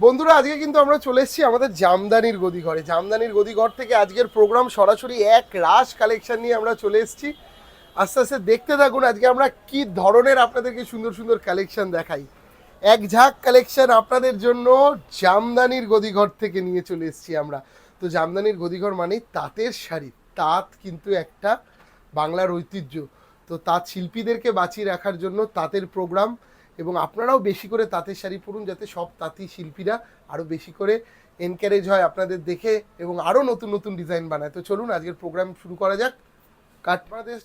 বন্ধুরা, আজকে কিন্তু আমরা চলে এসেছি আমাদের জামদানির গদিঘরে। জামদানির গদিঘর থেকে আজকের প্রোগ্রাম সরাসরি এক রাশ কালেকশন নিয়ে আমরা চলে এসেছি। আস্তে আস্তে দেখতে থাকুন, আজকে আমরা কি ধরনের আপনাদেরকে সুন্দর সুন্দর কালেকশন দেখাই। এক ঝাঁক কালেকশন আপনাদের জন্য জামদানির গদিঘর থেকে নিয়ে চলে এসেছি আমরা। তো জামদানির গদিঘর মানে তাঁতের শাড়ি। তাঁত কিন্তু একটা বাংলার ঐতিহ্য। তো তাঁত শিল্পীদেরকে বাঁচিয়ে রাখার জন্য তাঁতের প্রোগ্রাম এবং আপনারাও বেশি করে তাঁতের শাড়ি পরুন যাতে সব তাঁতি শিল্পীরা আরও বেশি করে এনকারেজ হয় আপনাদের দেখে এবং আরও নতুন নতুন ডিজাইন বানায়। তো চলুন আজকের প্রোগ্রাম শুরু করা যাক। বাংলাদেশ।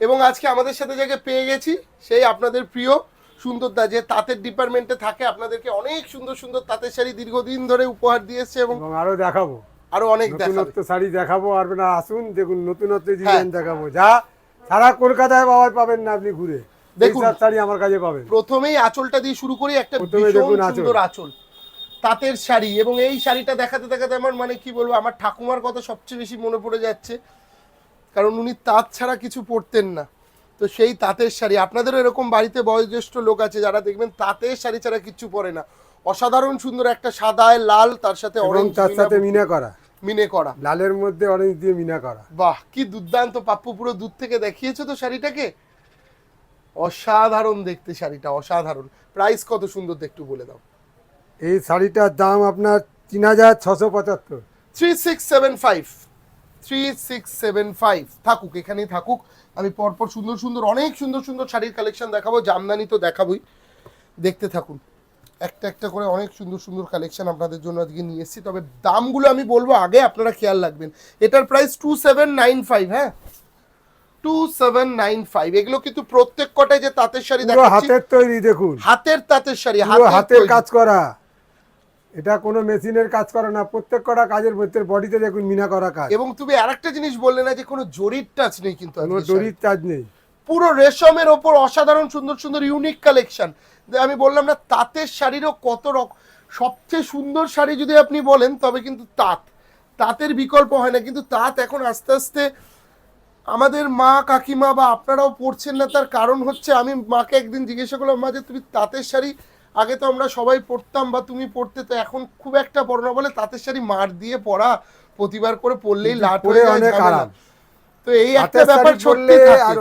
এবং আজকে আমাদের সাথে যাকে পেয়ে গেছি সেই আপনাদের প্রিয় সুন্দরদা যে তাঁতের ডিপার্টমেন্টে থাকে আপনাদেরকে অনেক সুন্দর সুন্দর তাঁতের শাড়ি দীর্ঘদিন ধরে উপহার দিয়েছে এবং এবং আরও দেখাবো। আরও অনেক দেখাবে। নতুনত্ব শাড়ি দেখাবো আর না আসুন দেখুন নতুনত্ব হ্যাঁ। ডিজাইন দেখাবো। যা সারা কলকাতায় বাবাই পাবেন না আপনি ঘুরে। দেখুন। শাড়ি আমার কাছে পাবেন। প্রথমেই আঁচলটা দিয়ে শুরু করি একটা ভীষণ সুন্দর আঁচল। তাঁতের শাড়ি এবং এই শাড়িটা দেখাতে দেখাতে আমার মানে কি বলব আমার ঠাকুমার কথা সবচেয়ে বেশি মনে পড়ে যাচ্ছে। কারণ উনি তাঁত ছাড়া কিছু পরতেন না। তো সেই তাঁতের শাড়ি আপনাদেরও এরকম বাড়িতে বয়োজ্যেষ্ঠ লোক আছে যারা দেখবেন তাঁতের শাড়ি ছাড়া কিচ্ছু পরে না। অসাধারণ সুন্দর একটা সাদায় লাল তার সাথে অরেঞ্জ তার সাথে মিনা করা। মিনে করা। লালের মধ্যে অরেঞ্জ দিয়ে মিনা করা। বাহ কি দুর্দান্ত। পাপ্পু পুরো দূর থেকে দেখিয়েছো তো শাড়িটাকে? অসাধারণ দেখতে শাড়িটা অসাধারণ। প্রাইস কত সুন্দর একটু বলে দাও। এই শাড়িটার দাম আপনার তিন হাজার ছশো পঁচাত্তর। Three six seven five. Three six seven five. থাকুক এখানেই থাকুক। আমি পরপর সুন্দর সুন্দর অনেক সুন্দর সুন্দর শাড়ির কালেকশন দেখাবো। জামদানি তো দেখাবোই। দেখতে থাকুন। একটা একটা করে অনেক সুন্দর সুন্দর কালেকশন আপনাদের জন্য আজকে নিয়ে এসেছি। তবে দামগুলো আমি বলব আগে আপনারা খেয়াল রাখবেন। এটার price two seven nine five হ্যাঁ? টু সেভেন নাইন ফাইভ এগুলো কিন্তু প্রত্যেক কটায় যে তাঁতের শাড়ি দেখাচ্ছি হাতের তৈরি দেখুন। হাতের তাঁতের শাড়ি হাতের কাজ করা। এটা কোনো মেশিনের কাজ করা না প্রত্যেক কটা কাজের মধ্যে বডিতে দেখুন মিনা করা কাজ। এবং তুমি আরেকটা জিনিস বললে না যে কোনো জরির টাচ নেই কিন্তু কোনো আজকের শাড়িতে। নেই। পুরো রেশমের ওপর অসাধারণ সুন্দর সুন্দর ইউনিক কালেকশন আমি বললাম না তাঁতের শাড়িরও কত রকম সবচেয়ে সুন্দর শাড়ি যদি আপনি বলেন তবে কিন্তু তাঁত। তাঁতের বিকল্প হয় না কিন্তু তাঁত এখন আস্তে আস্তে আমাদের মা কাকিমা বা আপনারাও পড়ছেন না তার কারণ হচ্ছে আমি মাকে একদিন জিজ্ঞাসা করলাম মা যে তুমি তাঁতের শাড়ি আগে তো আমরা সবাই পড়তাম বা তুমি পড়তে তো এখন খুব একটা পড়ো না বলে তাঁতের শাড়ি মার দিয়ে পড়া প্রতিবার করে পড়লেই লাট হয়ে যায় অনেক আরাম। তো এই একটা ব্যাপার সত্যি আর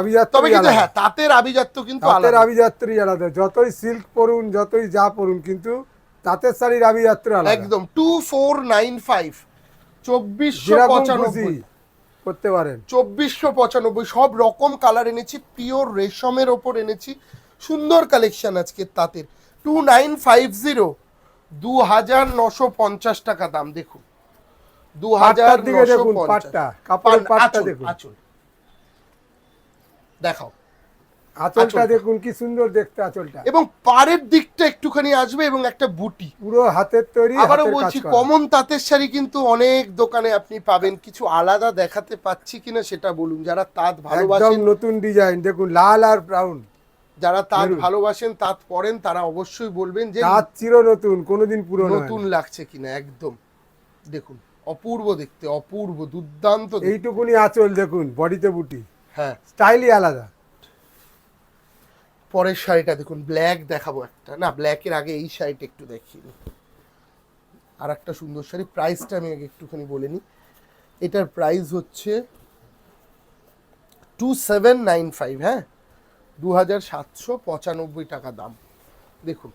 আভিজাত্য তবে কিন্তু হ্যাঁ তাঁতের আভিজাত্য কিন্তু তাঁতের আলাদা। আভিযাত্রী আলাদা। যতই সিল্ক পরুন যতই যা পরুন কিন্তু তাঁতের শাড়ির আভিযাত্রী আলাদা। একদম। টু ফোর নাইন ফাইভ চব্বিশশো পঁচানব্বই। করতে পারেন। চব্বিশশো পঁচানব্বই সব রকম কালার এনেছি পিওর রেশমের ওপর এনেছি। সুন্দর কালেকশন আজকে তাঁতের। টু নাইন ফাইভ জিরো দু হাজার নশো পঞ্চাশ টাকা দাম দেখুন। দু হাজার দেখুন, দেখাও। আঁচলটা। দেখুন কি সুন্দর দেখতে আঁচলটা। এবং পাড়ের দিকটা একটুখানি আসবে এবং একটা বুটি। পুরো হাতের তৈরি আবারও বলছি কমন তাঁতের শাড়ি কিন্তু অনেক দোকানে আপনি পাবেন। কিছু আলাদা দেখাতে পাচ্ছি কিনা সেটা বলুন। যারা তাঁত একদম ভালোবাসেন নতুন ডিজাইন। দেখুন লাল আর ব্রাউন। যারা তাঁত ভালোবাসেন তাঁত পরেন তারা অবশ্যই বলবেন যে কাজ চির নতুন কোনোদিন পুরো নতুন লাগছে কিনা একদম। দেখুন অপূর্ব দেখতে অপূর্ব দুর্দান্ত এইটুকুনি আঁচল দেখুন বডিতে বুটি। হ্যাঁ। স্টাইলই আলাদা। পরের শাড়িটা দেখুন ব্ল্যাক দেখাবো একটা। না ব্ল্যাকের আগে এই শাড়িটা একটু নিই। আর একটা সুন্দর শাড়ি প্রাইসটা আমি আগে একটুখানি বলে নিই। এটার প্রাইস হচ্ছে টু সেভেন নাইন ফাইভ হ্যাঁ? দু হাজার সাতশো পঁচানব্বই টাকা দাম। দেখুন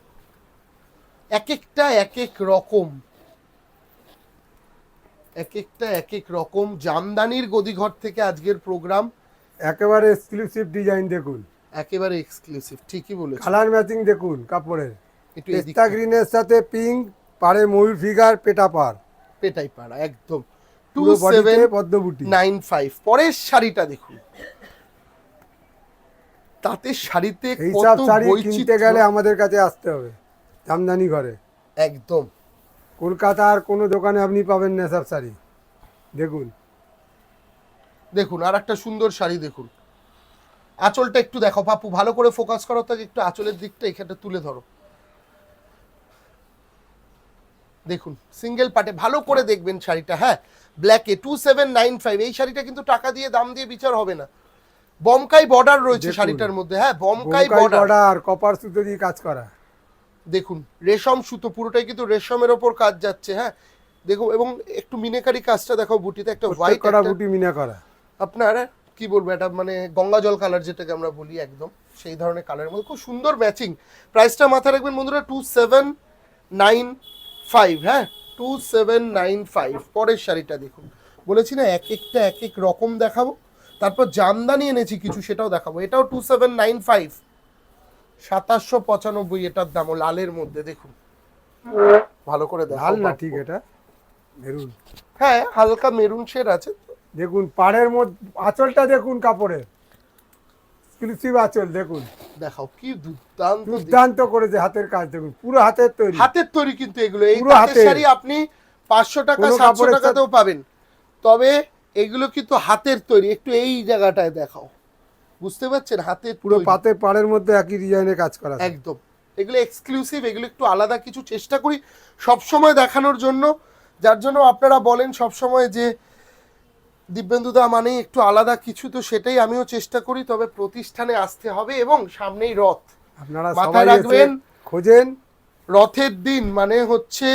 এক একটা এক এক রকম এক একটা এক এক রকম জামদানির গদিঘর থেকে আজকের প্রোগ্রাম একেবারে এক্সক্লুসিভ ডিজাইন দেখুন। একেবারে এক্সক্লুসিভ ঠিকই বলেছ। কালার ম্যাচিং দেখুন কাপড়ের। একটু পেস্তা গ্রিনের সাথে পিঙ্ক পাড়ে ময়ূর ফিগার পেটা পার পেটাই পাড়া একদম। টু পুরো সেভেন বডিতে পদ্ম বুটি নাইন ফাইভ পরের শাড়িটা দেখুন। তাতে শাড়িতে এইসব কত শাড়ি কিনতে বৈচিত্র্য। গেলে আমাদের কাছে আসতে হবে জামদানি ঘরে। একদম। কলকাতার কোনো দোকানে আপনি পাবেন না সব শাড়ি। দেখুন। দেখুন আর একটা সুন্দর শাড়ি দেখুন। আঁচলটা একটু দেখো পাপু ভালো করে ফোকাস করো তাকে একটু আঁচলের দিকটা এখানটা তুলে ধরো। দেখুন সিঙ্গেল পাটে ভালো করে দেখবেন শাড়িটা হ্যাঁ? ব্ল্যাকে টু সেভেন নাইন ফাইভ এই শাড়িটা কিন্তু টাকা দিয়ে দাম দিয়ে বিচার হবে না। বমকাই বর্ডার রয়েছে শাড়িটার মধ্যে হ্যাঁ? বমকাই বর্ডার বর্ডার কপার সুতো দিয়ে কাজ করা। দেখুন রেশম সুতো পুরোটাই কিন্তু রেশমের ওপর কাজ যাচ্ছে হ্যাঁ? দেখো এবং একটু মিনেকারি কাজটা দেখো বুটিতে একটা হোয়াইট করা বুটি মিনা করা। আপনার কি বলব এটা মানে গঙ্গা জল কালার যেটাকে আমরা বলি একদম সেই ধরনের কালারের মধ্যে খুব সুন্দর ম্যাচিং প্রাইসটা মাথায় রাখবেন বন্ধুরা টু সেভেন নাইন ফাইভ হ্যাঁ? টু সেভেন নাইন ফাইভ পরের শাড়িটা দেখুন। বলেছি না এক একটা এক এক রকম দেখাবো। তারপর জামদানি এনেছি কিছু সেটাও দেখাবো। এটাও টু সেভেন নাইন ফাইভ সাতাশশো পঁচানব্বই এটার দামও লালের মধ্যে দেখুন। ভালো করে দেখাল না ঠিক এটা? মেরুন। হ্যাঁ হালকা মেরুন শেড আছে। দেখুন পাড়ের মধ্যে আঁচলটা দেখুন কাপড়ের এক্সক্লুসিভ আঁচল দেখুন। দেখাও কি দুর্দান্ত দেখতে। দুর্দান্ত করেছে হাতের কাজ দেখুন পুরো হাতের তৈরি। হাতের তৈরি কিন্তু এগুলো। এই হাতের। শাড়ি আপনি পাঁচশো টাকা সাতশো টাকাতেও পাবেন। তবে এগুলো কিন্তু হাতের তৈরি। একটু এই জায়গাটায় দেখাও। বুঝতে পারছেন? হাতের পুরো। পাতের পাড়ের মধ্যে একই ডিজাইনের কাজ করা একদম। এগুলো এক্সক্লুসিভ এগুলো একটু আলাদা কিছু চেষ্টা করি সবসময় দেখানোর জন্য। যার জন্য আপনারা বলেন সবসময় যে দিব্যেন্দুদা মানে একটু আলাদা কিছু তো সেটাই আমিও চেষ্টা করি তবে প্রতিষ্ঠানে আসতে হবে এবং সামনেই রথ আপনারা মাথায় রাখবেন। খোঁজেন রথের দিন মানে হচ্ছে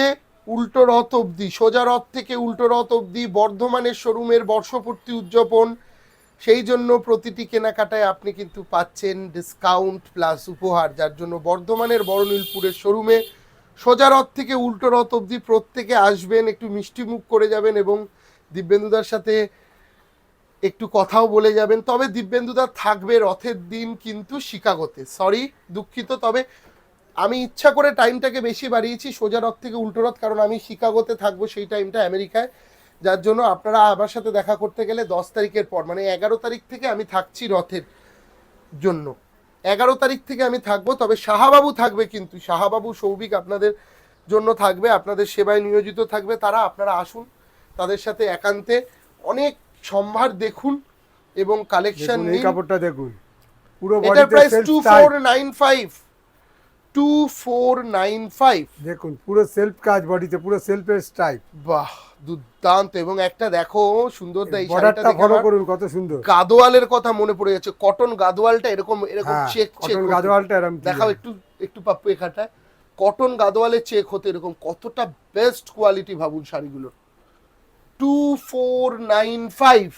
উল্টো রথ অবধি সোজা রথ থেকে উল্টো রথ অবধি বর্ধমানের শোরুমের বর্ষপূর্তি উদযাপন সেই জন্য প্রতিটি কেনাকাটায় আপনি কিন্তু পাচ্ছেন ডিসকাউন্ট প্লাস উপহার যার জন্য বর্ধমানের বড়নীলপুরের শোরুমে সোজা রথ থেকে উল্টো রথ অবধি প্রত্যেকে আসবেন একটু মিষ্টি মুখ করে যাবেন এবং দিব্যেন্দুদার সাথে একটু কথাও বলে যাবেন। তবে দিব্যেন্দুদা থাকবে রথের দিন কিন্তু শিকাগোতে। সরি দুঃখিত, তবে আমি ইচ্ছা করে টাইমটাকে বেশি বাড়িয়েছি সোজা রথ থেকে উল্টো রথ, কারণ আমি শিকাগোতে থাকব সেই টাইমটা আমেরিকায়। যার জন্য আপনারা আমার সাথে দেখা করতে গেলে দশ তারিখের পর মানে এগারো তারিখ থেকে আমি থাকছি রথের জন্য। এগারো তারিখ থেকে আমি থাকব, তবে শাহাবাবু থাকবে কিন্তু। শাহাবাবু সৌভিক আপনাদের জন্য থাকবে, আপনাদের সেবায় নিয়োজিত থাকবে। তারা আপনারা আসুন, তাদের সাথে একান্তে অনেক সম্ভার দেখুন এবং কালেকশন এই নিন। কাপড়টা দেখুন। পুরো এটার বডিতে price self two four nine five two four nine five দেখুন পুরো সেলফ কাজ বডিতে পুরো সেলফের স্টাইল বাহ দুর্দান্ত। এবং একটা দেখো সুন্দর এই শাড়িটা ফলো করুন কত সুন্দর। গাদোয়ালের কথা মনে পড়ে যাচ্ছে। কটন গাদোয়ালটা এরকম এরকম চেক চেক কটন গাদোয়ালটা এরকম দেখাও একটু একটু পাপ্পু এখানটায়। কটন গাদোয়ালের চেক হতে এরকম। কতটা বেস্ট কোয়ালিটি ভাবুন শাড়িগুলো টু ফোর নাইন ফাইভ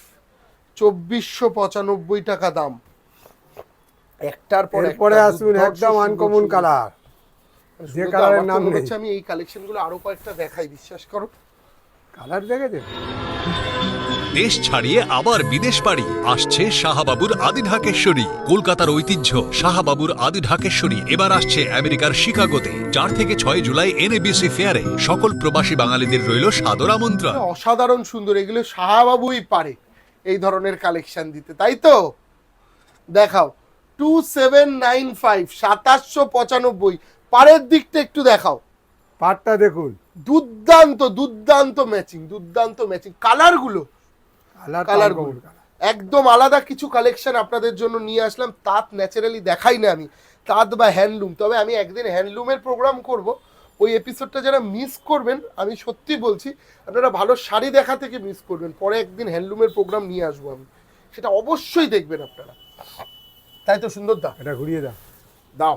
চব্বিশশো পঁচানব্বই টাকা দাম। একটার পর পরে আসুন একদম আনকমন কালার যে কালারের নাম। হচ্ছে আমি এই কালেকশনগুলো আরও কয়েকটা দেখাই বিশ্বাস করো। কালার দেখেছেন? দেশ ছাড়িয়ে আবার বিদেশ পাড়ি আসছে শাহাবাবুর আদি ঢাকেশ্বরী কলকাতার ঐতিহ্য শাহাবাবুর আদি ঢাকেশ্বরী এবার আসছে আমেরিকার শিকাগোতে। চার থেকে ছয় জুলাই এনএবিসি ফেয়ারে সকল প্রবাসী বাঙালিদের রইল সাদর আমন্ত্রণ। অসাধারণ সুন্দর এগুলো শাহাবাবুই পারে এই ধরনের কালেকশন দিতে তাই তো? দেখাও টু সেভেন নাইন ফাইভ সাতাশশো পঁচানব্বই। পারের দিকটা একটু দেখাও। পাটটা দেখুন। দুর্দান্ত দুর্দান্ত ম্যাচিং দুর্দান্ত ম্যাচিং কালারগুলো কালার একদম আলাদা কিছু কালেকশন আপনাদের জন্য নিয়ে আসলাম। তাঁত ন্যাচারালি দেখাই না আমি। তাঁত বা হ্যান্ডলুম তবে আমি একদিন হ্যান্ডলুমের প্রোগ্রাম করব। ওই এপিসোডটা যারা মিস করবেন আমি সত্যি বলছি আপনারা ভালো শাড়ি দেখা থেকে মিস করবেন। পরে একদিন হ্যান্ডলুমের প্রোগ্রাম নিয়ে আসব আমি। সেটা অবশ্যই দেখবেন আপনারা। তাই তো সুন্দর দা এটা ঘুরিয়ে দাও। দাও।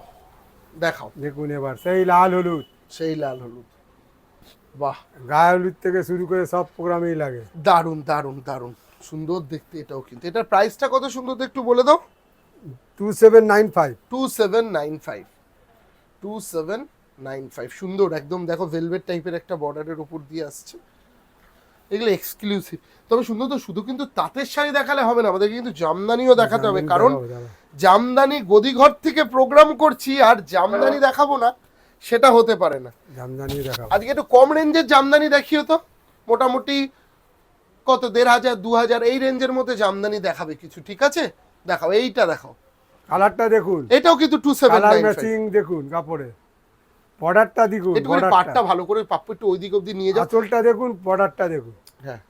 দেখাও। দেখুন এবার সেই লাল হলুদ। সেই লাল হলুদ। বাহ। গায়ে থেকে শুরু করে সব প্রোগ্রামেই লাগে। দারুণ দারুণ দারুণ। সুন্দর দেখতে এটাও কিন্তু। এটার প্রাইসটা কত সুন্দর একটু বলে দাও। Two seven nine five two seven nine five two seven nine five সুন্দর একদম দেখো ভেলভেট টাইপের একটা বর্ডারের উপর দিয়ে আসছে। এগুলো এক্সক্লুসিভ তবে সুন্দর তো শুধু কিন্তু তাঁতের শাড়ি দেখালে হবে না আমাদেরকে কিন্তু জামদানিও দেখাতে হবে। কারণ জামদানি গদিঘর থেকে প্রোগ্রাম করছি আর জামদানি দেখাবো না। সেটা হতে পারে না। জামদানি দেখাবো। আজকে একটু কম রেঞ্জের জামদানি দেখিও তো। মোটামুটি কত দেড় হাজার দু হাজার এই রেঞ্জের মধ্যে জামদানি দেখাবে কিছু ঠিক আছে? দেখাও এইটা দেখাও। কালারটা দেখুন। এটাও কিন্তু টু সেভেন ম্যাচিং দেখুন কাপড়ে। বর্ডারটা দেখুন একটু পাটটা ভালো করে পাপ্পু একটু ওই দিক অব্দি নিয়ে যাও। আঁচলটা দেখুন বর্ডারটা দেখুন। হ্যাঁ।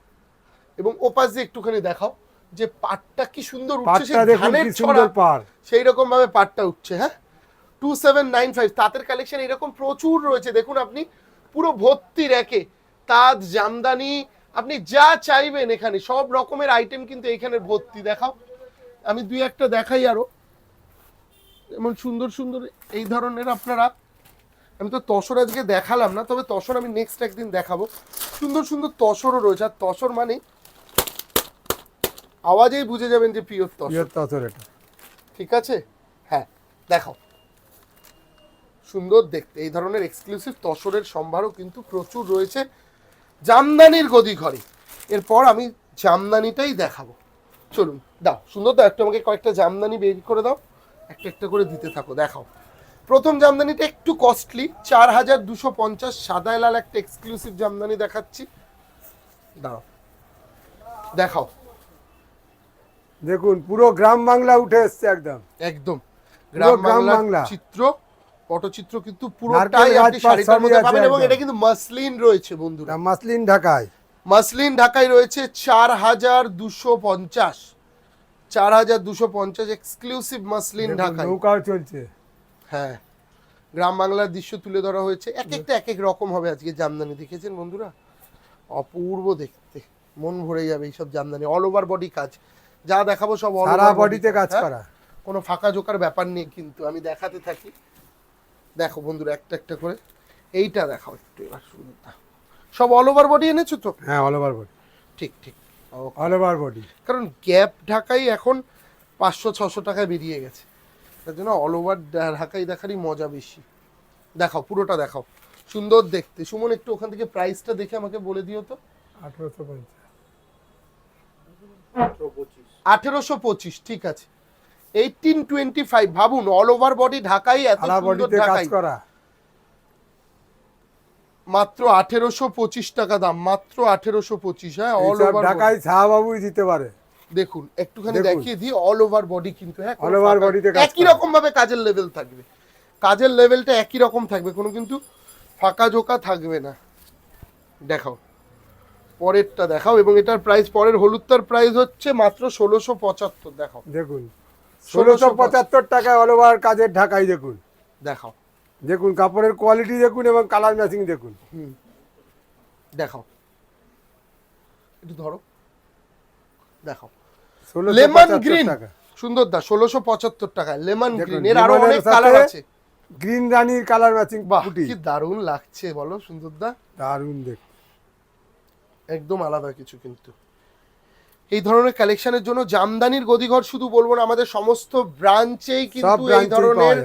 এবং ওপাশ দিয়ে একটুখানি দেখাও যে পাটটা কি সুন্দর উঠছে সেই ধানের ছড়া। সেই রকম ভাবে পাটটা উঠছে হ্যাঁ? টু সেভেন নাইন ফাইভ তাঁতের কালেকশন এরকম প্রচুর রয়েছে। দেখুন আপনি পুরো ভর্তি রেখে তাঁত জামদানি আপনি যা চাইবেন এখানে সব রকমের আইটেম কিন্তু এখানে ভর্তি। দেখাও আমি দুই একটা দেখাই আরও। এমন সুন্দর সুন্দর এই ধরনের আপনারা আমি তো তসর আজকে দেখালাম না তবে তসর আমি নেক্সট একদিন দেখাবো। সুন্দর সুন্দর তসরও রয়েছে আর তসর মানে আওয়াজেই বুঝে যাবেন যে পিওর তসর। তসর এটা। ঠিক আছে? হ্যাঁ দেখাও। সুন্দর দেখতে। এই ধরনের এক্সক্লুসিভ তসরের সম্ভারও কিন্তু প্রচুর রয়েছে জামদানির গদি ঘরে। এরপর আমি জামদানিটাই দেখাবো। চলুন দাও সুন্দর দাও একটু আমাকে কয়েকটা জামদানি বের করে দাও। একটা একটা করে দিতে থাকো দেখাও। প্রথম জামদানিটা একটু কস্টলি চার হাজার দুশো পঞ্চাশ সাদায় লাল একটা এক্সক্লুসিভ জামদানি দেখাচ্ছি। দাঁড়াও দেখাও। দেখুন পুরো গ্রাম বাংলা উঠে এসছে একদম। একদম। গ্রাম গ্রাম বাংলা। চিত্র পটচিত্র কিন্তু পুরোটাই আপনি শাড়িটার মধ্যে পাবেন এবং এটা কিন্তু মাসলিন রয়েছে বন্ধুরা। মাসলিন ঢাকায়। মাসলিন ঢাকায় রয়েছে চার হাজার দুশো পঞ্চাশ। চার হাজার দুশো পঞ্চাশ এক্সক্লুসিভ মাসলিন ঢাকায়। নৌকাও চলছে। হ্যাঁ গ্রাম বাংলার দৃশ্য তুলে ধরা হয়েছে। এক একটা এক এক রকম হবে আজকে জামদানি দেখেছেন বন্ধুরা? অপূর্ব দেখতে। মন ভরে যাবে এইসব জামদানি অল ওভার বডি কাজ। যা দেখাবো সব over body বডিতে কাজ হ্যাঁ? করা। কোনো ফাঁকা জোকার ব্যাপার নেই কিন্তু আমি দেখাতে থাকি। দেখো বন্ধুরা একটা একটা করে। এইটা দেখাও একটু এবার সুন্দর সব অল ওভার বডি এনেছো তো? হ্যাঁ অল ওভার বডি ঠিক ঠিক। ও, অল ওভার বডি কারণ গ্যাপ ঢাকাই এখন পাঁচশো ছশো টাকায় বেরিয়ে গেছে। তার জন্য অল ওভার ঢাকাই দেখারই মজা বেশি। দেখাও পুরোটা দেখাও। সুন্দর দেখতে। সুমন একটু ওখান থেকে প্রাইসটা দেখে আমাকে বলে দিও তো। আঠারোশো পঞ্চাশ। আঠেরোশো পঁচিশ ঠিক আছে। এইটিন টোয়েন্টি ফাইভ ভাবুন অল ওভার বডি ঢাকাই এত সুন্দর ঢাকাই। মাত্র আঠেরোশো পঁচিশ টাকা দাম মাত্র আঠেরোশো পঁচিশ হ্যাঁ অল ওভার শাহবাবুই দিতে পারে। দেখুন একটুখানি দেখিয়ে দিই অল ওভার বডি কিন্তু হ্যাঁ কোনো All over ফাঁকা- body তে কাজ একই রকম ভাবে কাজের লেভেল থাকবে। কাজের লেভেলটা একই রকম থাকবে কোনো কিন্তু ফাঁকা জোকা থাকবে না। দেখাও। পরেরটা দেখাও এবং এটার প্রাইস পরের হলুদটার প্রাইস হচ্ছে মাত্র ষোলোশো পঁচাত্তর দেখাও। দেখুন। 1675 ষোলোশো পঁচাত্তর টাকায় অল ওভার কাজের ঢাকায় দেখুন। দেখাও। দেখুন কাপড়ের কোয়ালিটি দেখুন এবং কালার ম্যাচিং দেখুন। দেখাও। একটু ধরো। দেখাও। লেমন গ্রিন সুন্দর দা ষোলোশো পঁচাত্তর টাকায় লেমন গ্রিন এর আরও অনেক কালার আছে। গ্রিন রানির কালার ম্যাচিং বাহ কি দারুণ লাগছে বলো সুন্দর দা। দারুণ দেখ একদম আলাদা কিছু কিন্তু। এই ধরনের কালেকশনের জন্য জামদানির গদিঘর শুধু বলব না আমাদের সমস্ত ব্রাঞ্চেই কিন্তু এই ধরনের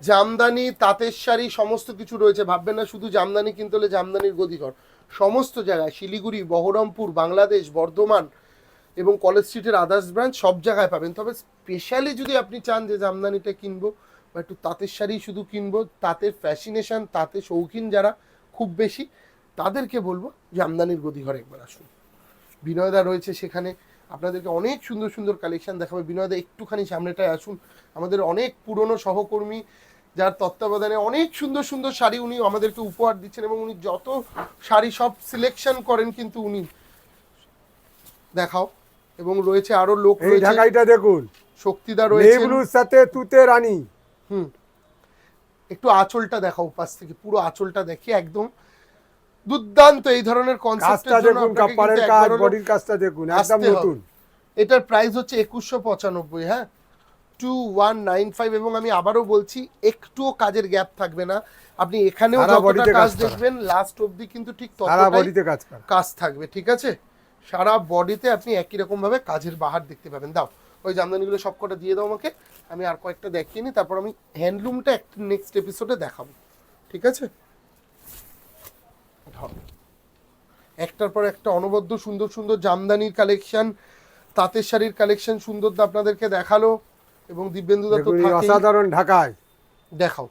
জামদানি তাঁতের শাড়ি সমস্ত কিছু রয়েছে। ভাববেন না শুধু জামদানি কিনতে হলে জামদানির গদিঘর। সমস্ত জায়গায় শিলিগুড়ি বহরমপুর বাংলাদেশ বর্ধমান এবং কলেজ স্ট্রিটের আদার্স ব্রাঞ্চ সব জায়গায় পাবেন। তবে স্পেশালি যদি আপনি চান যে জামদানিটা কিনবো বা একটু তাঁতের শাড়ি শুধু কিনবো তাঁতের ফ্যাসিনেশন তাঁতে শৌখিন যারা খুব বেশি তাদেরকে বলব জামদানির গদিঘর একবার আসুন। বিনয়দা রয়েছে সেখানে। আপনাদেরকে অনেক সুন্দর সুন্দর কালেকশন দেখাবে। বিনয়দা একটুখানি সামনেটায় আসুন। আমাদের অনেক পুরনো সহকর্মী যার তত্ত্বাবধানে অনেক সুন্দর সুন্দর শাড়ি উনি আমাদেরকে উপহার দিচ্ছেন এবং উনি যত শাড়ি সব সিলেকশন করেন কিন্তু উনি দেখাও। এবং রয়েছে আরও লোক এই ঢাকাইটা দেখুন। শক্তিদা রয়েছে নেবলুর সাথে তুতে রানী। হুম। একটু আঁচলটা দেখাও পাশ থেকে। পুরো আঁচলটা দেখি একদম দুর্দান্ত এই ধরনের কনসেপ্টের জন্য কাপড়ের কাজ বডির কাজটা দেখুন একদম নতুন। এটার প্রাইস হচ্ছে একুশশো পঁচানব্বই হ্যাঁ? টু ওয়ান নাইন ফাইভ এবং আমি আবারও বলছি একটুও কাজের গ্যাপ থাকবে না। আপনি এখানেও যতটা কাজ দেখবেন লাস্ট অবধি কিন্তু ঠিক ততটাই কাজ কাজ থাকবে ঠিক আছে? সারা বডিতে আপনি একই রকম ভাবে কাজের বাহার দেখতে পাবেন। দাও ওই জামদানিগুলো সব কটা দিয়ে দাও আমাকে। আমি আর কয়েকটা দেখিয়ে নিই তারপর আমি হ্যান্ডলুমটা একটা নেক্সট এপিসোডে দেখাবো ঠিক আছে? ধর। একটার পর একটা অনবদ্য সুন্দর সুন্দর জামদানির কালেকশন তাঁতের শাড়ির কালেকশন সুন্দরদা আপনাদেরকে দেখাল এবং দিব্যেন্দুদা তো। অসাধারণ ঢাকায়। দেখাও।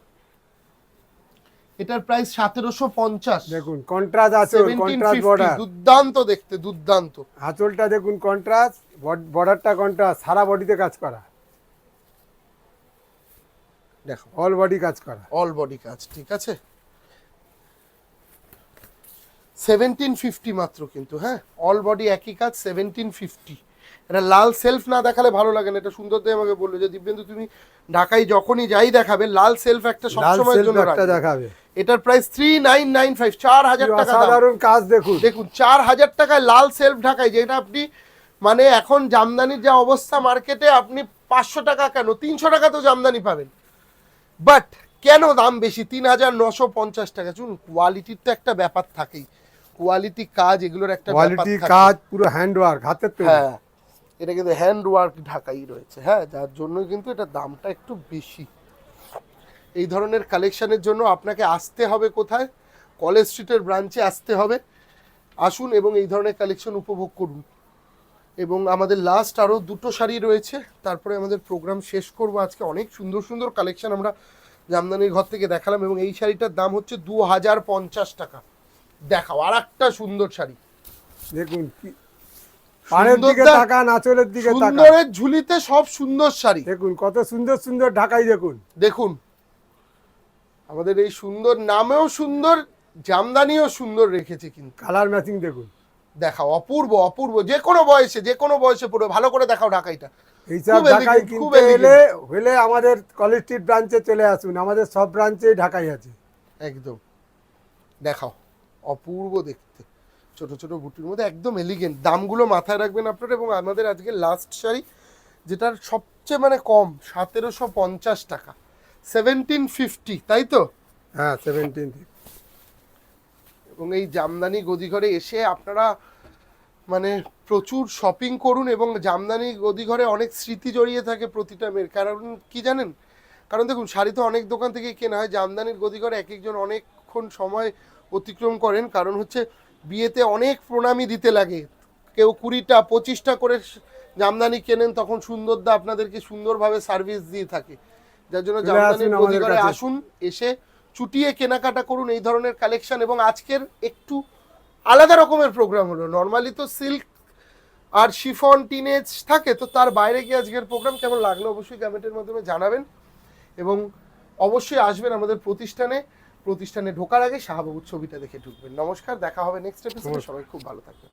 এটার প্রাইস সতেরোশো পঞ্চাশ। দেখুন কন্ট্রাস্ট আছে কন্ট্রাস্ট বর্ডার দুর্দান্ত দেখতে দুর্দান্ত। আঁচলটা দেখুন কন্ট্রাস্ট বর্ডারটা কন্ট্রাস্ট সারা বডিতে কাজ করা। দেখো অল বডি কাজ করা। অল বডি কাজ ঠিক আছে? সেভেন্টিন ফিফটি মাত্র কিন্তু হ্যাঁ? অল বডি একই কাজ সেভেন্টিন ফিফটি। এটা লাল সেলফ না দেখালে ভালো লাগে না এটা সুন্দর দিয়ে আমাকে বলল যে দিব্যেন্দু তুমি ঢাকায় যখনই যাই দেখাবে লাল সেলফ একটা সেলফ জন্য দেখাবে। এটার price three nine nine five চার হাজার টাকা। কাজ দেখুন। দেখুন চার হাজার টাকায় লাল সেলফ ঢাকায় যেটা আপনি মানে এখন জামদানির যা অবস্থা মার্কেটে আপনি পাঁচশো টাকা কেন? তিনশো টাকা তো জামদানি পাবেন। বাট কেন দাম বেশি? তিন হাজার নশো পঞ্চাশ টাকা। শুনুন কোয়ালিটির তো একটা ব্যাপার থাকেই। কোয়ালিটি কাজ এগুলোর একটা কোয়ালিটি কাজ পুরো হ্যান্ড ওয়ার্ক হাতের তৈরি। হ্যাঁ এটা কিন্তু হ্যান্ড ওয়ার্ক ঢাকাই রয়েছে। হ্যাঁ যার জন্য কিন্তু এটা দামটা একটু বেশি। এই ধরনের কালেকশনের জন্য আপনাকে আসতে হবে কোথায়? কলেজ স্ট্রিটের ব্রাঞ্চে আসতে হবে। আসুন এবং এই ধরনের কালেকশন উপভোগ করুন। এবং আমাদের লাস্ট আরও দুটো শাড়ি রয়েছে। তারপরে আমাদের প্রোগ্রাম শেষ করব। আজকে অনেক সুন্দর সুন্দর কালেকশন আমরা জামদানির ঘর থেকে দেখালাম এবং এই শাড়িটার দাম হচ্ছে দু হাজার পঞ্চাশ টাকা। দেখাও আর একটা সুন্দর শাড়ি। দেখুন কি দিকে তাকান আঁচলের দিকে তাকান। সুন্দরের ঝুলিতে সব সুন্দর শাড়ি। দেখুন কত সুন্দর সুন্দর ঢাকাই দেখুন। দেখুন আমাদের এই সুন্দর নামেও সুন্দর জামদানিও সুন্দর রেখেছে কিন্তু। কালার ম্যাচিং দেখুন। দেখাও অপূর্ব অপূর্ব যে কোনো বয়সে যে কোনো বয়সে পুরো ভালো করে দেখাও ঢাকাইটা। ঢাকাই কিনতে এলে হলে আমাদের কলেজ স্ট্রিট ব্রাঞ্চে চলে আসুন আমাদের সব ব্রাঞ্চেই ঢাকাই আছে। একদম। দেখাও। অপূর্ব দেখতে। ছোট ছোট বুটির মধ্যে একদম এলিগেন্ট দামগুলো মাথায় রাখবেন আপনারা এবং আমাদের আজকে লাস্ট শাড়ি যেটার সবচেয়ে মানে কম সতেরোশো পঞ্চাশ টাকা। সেভেন্টিন ফিফটি তাই তো? হ্যাঁ সেভেন্টিন এবং এই জামদানি গদিঘরে এসে আপনারা মানে প্রচুর শপিং করুন এবং জামদানি গদিঘরে অনেক স্মৃতি জড়িয়ে থাকে প্রতিটা মেয়ের। কারণ কি জানেন? কারণ দেখুন শাড়ি তো অনেক দোকান থেকে কেনা হয়। জামদানির গদিঘরে এক একজন অনেকক্ষণ সময় অতিক্রম করেন কারণ হচ্ছে বিয়েতে অনেক প্রণামী দিতে লাগে। কেউ কুড়িটা পঁচিশটা করে জামদানি কেনেন তখন সুন্দরদা আপনাদেরকে সুন্দরভাবে সার্ভিস দিয়ে থাকে। যার জন্য জামদানির কাছে। আসুন এসে চুটিয়ে কেনাকাটা করুন এই ধরনের কালেকশন এবং আজকের একটু আলাদা রকমের প্রোগ্রাম হলো। নর্মালি তো সিল্ক আর শিফন টিনেজ থাকে তো তার বাইরে গিয়ে আজকের প্রোগ্রাম কেমন লাগল অবশ্যই কমেন্টের মাধ্যমে জানাবেন। এবং অবশ্যই আসবেন আমাদের প্রতিষ্ঠানে। প্রতিষ্ঠানে ঢোকার আগে শাহবাবুর ছবিটা দেখে ঢুকবেন। নমস্কার দেখা হবে নেক্সট এপিসোডে সবাই খুব ভালো থাকবেন।